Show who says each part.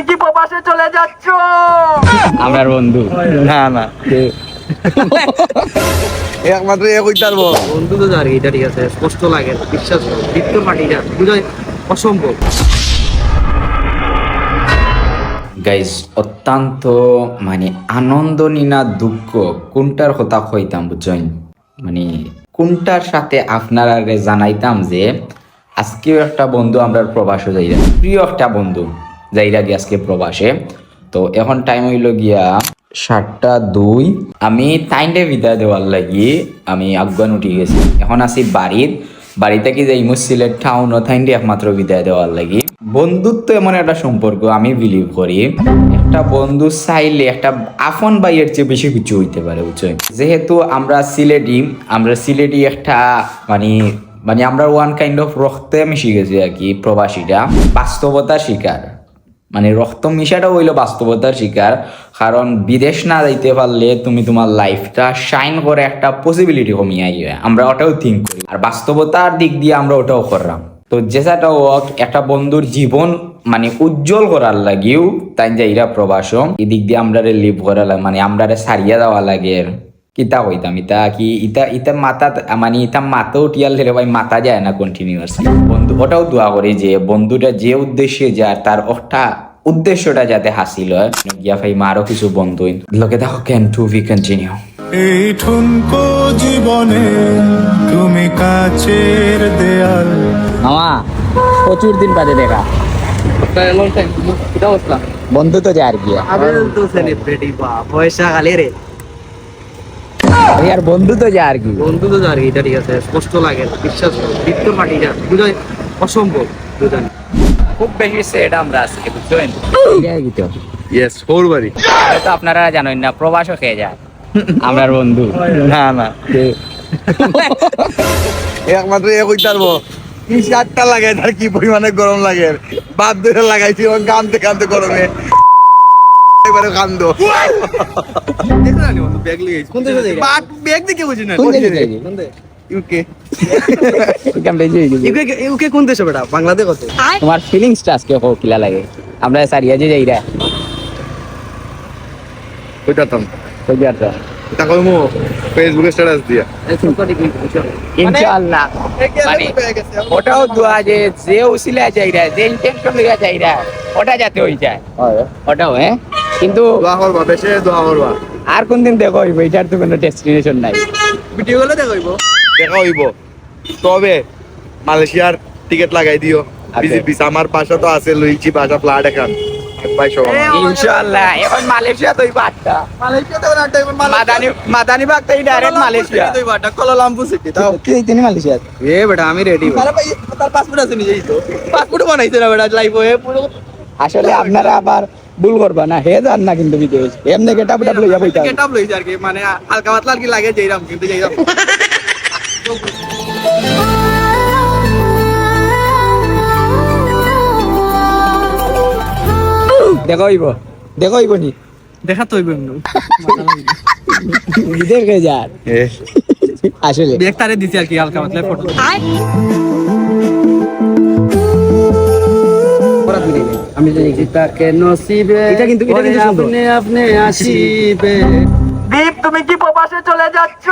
Speaker 1: তুমি কি প্রবাসে চলে যাচ্ছ?
Speaker 2: আমার বন্ধু।
Speaker 3: না না। একমাত্র এ
Speaker 4: বন্ধু তো আর এটা ঠিক আছে স্পষ্ট লাগে বিশ্বাস বৃত্ত বুঝাই অসম্ভব।
Speaker 2: গাইজ অত্যন্ত মানে আনন্দ নিনা দুঃখ কোনটার কথা কইতাম বুঝছেন? মানে কোনটার সাথে আপনারা জানাইতাম যে আজকেও একটা বন্ধু আমরা প্রবাসে যাইরা প্রিয় একটা বন্ধু। যাইরা গিয়ে আজকে প্রবাসে। তো এখন টাইম হইল গিয়া সাতটা দুই। আমি তাইন্ডে বিদায় দেওয়ার লাগি, আমি আফগান উঠি গেছি। এখন আছি বাড়িত। বাড়িতে কি যাই সিলেট টাউন একমাত্র বিদায় দেওয়ার লাগি। বন্ধুত্ব এমন একটা সম্পর্ক আমি বিলিভ করি। একটা বন্ধু চাইলে একটা আফন বাইয়ের চেয়ে বেশি কিছু হইতে পারে, বুঝছেন? যেহেতু আমরা সিলেটি আমরা সিলেটি একটা মানে মানে আমরা ওয়ান কাইন্ড অফ রক্তে মিশে গেছি আর কি, প্রবাসীরা। বাস্তবতা শিকার। মানে রক্ত মিশাটা হইল বাস্তবতার শিকার। কারণ বিদেশ না যাইতে পারলে তুমি তোমার লাইফটা শাইন করে একটা পসিবিলিটি কমিয়ে আইবে আমরা ওটাও থিঙ্ক করি। আর বাস্তবতার দিক দিয়ে আমরা ওটাও করলাম। তো যেসাটা হোক একটা বন্ধুর জীবন মানে উজ্জ্বল করার লাগিও তাই যাইরা প্রবাস এদিক দিয়ে আমরা লিভ করা লাগে মানে আমরা সারিয়া দেওয়া লাগে। কিতা কইতাম? ইতা কি ইতা ইতা মাথা মানে ইতা মাথা উঠিয়াল ধরে ভাই মাথা যায় না কন্টিনিউয়াসলি বন্ধু ওটাও দোয়া করি যে বন্ধুটা যে উদ্দেশ্যে যায় তার ওটা উদ্দেশ্যটা যাতে হাসিল হয়। গিয়া ভাই আরও কিছু বন্ধু লোকে দেখো ক্যান টু উই কন্টিনিউ
Speaker 5: এই ঠুনকো জীবনে তুমি কাচের দেয়াল।
Speaker 2: মামা প্রচুর দিন বাদে দেখা। বন্ধু তো যায় আর কি
Speaker 4: আবে তো সেলিব্রিটি বা পয়সা খালি রে।
Speaker 2: আর বন্ধু তো যায় আর কি।
Speaker 4: বন্ধু তো আর এটা ঠিক আছে স্পষ্ট লাগে বিশ্বাস বুঝাই অসম্ভব বুঝাই
Speaker 2: খুব বেশি সেট আমরা আজকে বুঝছেন?
Speaker 3: ইয়েস ফোর বাড়ি।
Speaker 2: তো আপনারা জানেন না প্রবাসও খেয়ে যায় আমার বন্ধু।
Speaker 3: না না। একমাত্র এ কইতে পারব কি শার্টটা লাগে তার কি পরিমাণে গরম লাগে। বাদ ধরে লাগাইছি এবং কানতে কানতে গরমে। এবারে কান্দো।
Speaker 4: কোন দেশে যাই
Speaker 3: বাট ব্যাগ দেখে বুঝি না
Speaker 2: কোন দিকে যাই
Speaker 4: কোন দেশ?
Speaker 3: ইউকে
Speaker 4: ইউকে ইউকে কোন দেশে বেটা? বাংলাদেশ কত
Speaker 2: তোমার ফিলিংসটা আজকে হোক কিলা লাগে। আমরা সারিয়া যে যাই রে
Speaker 3: কইতাম
Speaker 2: বুঝতে পারছ
Speaker 3: তা কইমু ফেসবুকে স্ট্যাটাস দিয়া।
Speaker 2: ইনশাআল্লাহ। মানে ওটাও দোয়া যে যে উসিলা যাই রে যে ইন্টেনশন লইয়া যাই ওটা যাতে হই যায়। ওটাও হ্যাঁ? কিন্তু
Speaker 3: দোয়া করবা বেশি দোয়া করবা।
Speaker 2: আর কোন দিন দেখো হইব? এটার তো কোনো ডেস্টিনেশন নাই।
Speaker 4: ভিডিও গুলো দেখাইব
Speaker 3: দেখা হইব। তবে মালয়েশিয়ার টিকিট লাগাই দিও।
Speaker 2: আচ্ছা।
Speaker 3: বিজি আমার পাশে তো আছে লুইচি পাশা ফ্লাট এখান। ভাই সব
Speaker 2: ইনশাআল্লাহ এখন মালয়েশিয়া তো বাটটা মাদানি মাদানি বাগ তো direct Malaysia.
Speaker 4: Kuala Lumpur city তাও
Speaker 2: কি তিনি মালয়েশিয়া
Speaker 4: এ বেটা আমি রেডি তার পাসপোর্ট আছে নিজেই তো। পাসপোর্ট বানাইছে না বেটা লাইভ হয়ে পুরো।
Speaker 2: আসলে আপনারা আবার ভুল করবা না হে জান না কিন্তু বিদেশ এমনি গেটা বুটা লইয়া বইতা
Speaker 4: গেটআপ লইছে আর কি মানে হালকা পাতলা আর কি লাগে যেইরাম কিন্তু যেইরাম।
Speaker 2: দেখো হইব দেখো হইব নি?
Speaker 4: দেখা তো হইবে এমনি।
Speaker 2: বিদেশ গে যার। আসলে।
Speaker 4: ব্যাগ তারে দিছি আর কি হালকা পাতলা ফটো আমি যে তাকে নসিবে। এটা কিন্তু এটা কিন্তু আপনি আপনি আসিবে।
Speaker 1: দীপ তুমি কি প্রবাসে চলে যাচ্ছ?